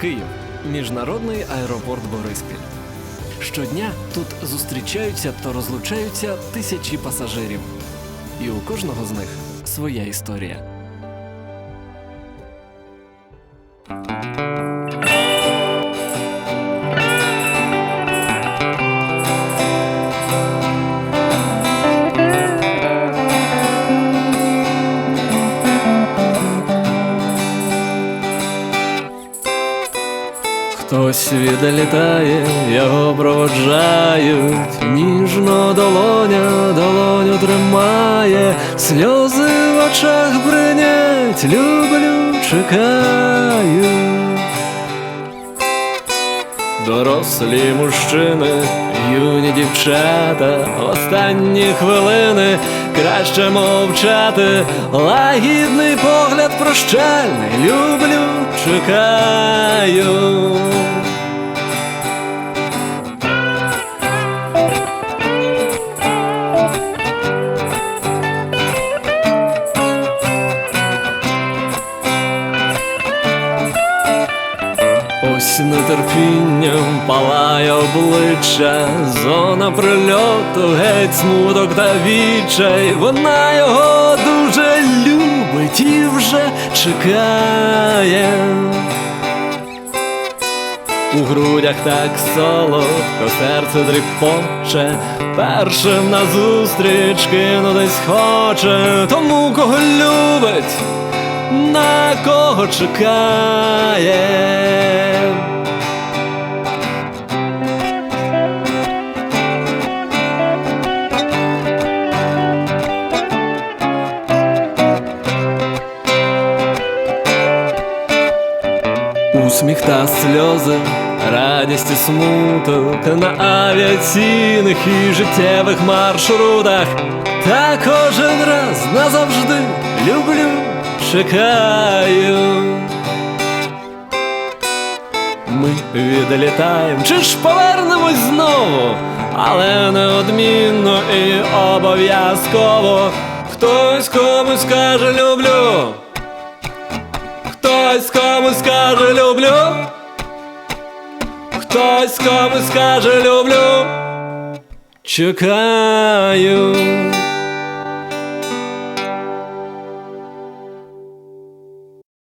Київ міжнародний аеропорт Бориспіль. Щодня тут зустрічаються та розлучаються тисячі пасажирів. І у кожного з них своя історія. Хтось відлітає, його проводжають, ніжно долоня долоню тримає, сльози в очах бринять, люблю, чекаю. Дорослі мужчини, юні дівчата, останні хвилини. Краще мовчати, лагідний погляд прощальний, люблю, чекаю. Ось нетерпінням палає обличчя, зона прильоту, геть смуток та відчай. Вона його дуже любить і вже чекає. У грудях так солодко, серце дріпоче, першим назустріч кинутись хоче, тому кого любить, на кого чекає. Усміх та сльози, радість і смуток на авіаційних і життєвих маршрутах. Та кожен раз назавжди люблю, чекаю. Ми відлітаємо, чи ж повернемось знову, але неодмінно і обов'язково хтось комусь каже люблю. Хтось комусь скаже люблю. Хтось комусь скаже люблю. Чекаю.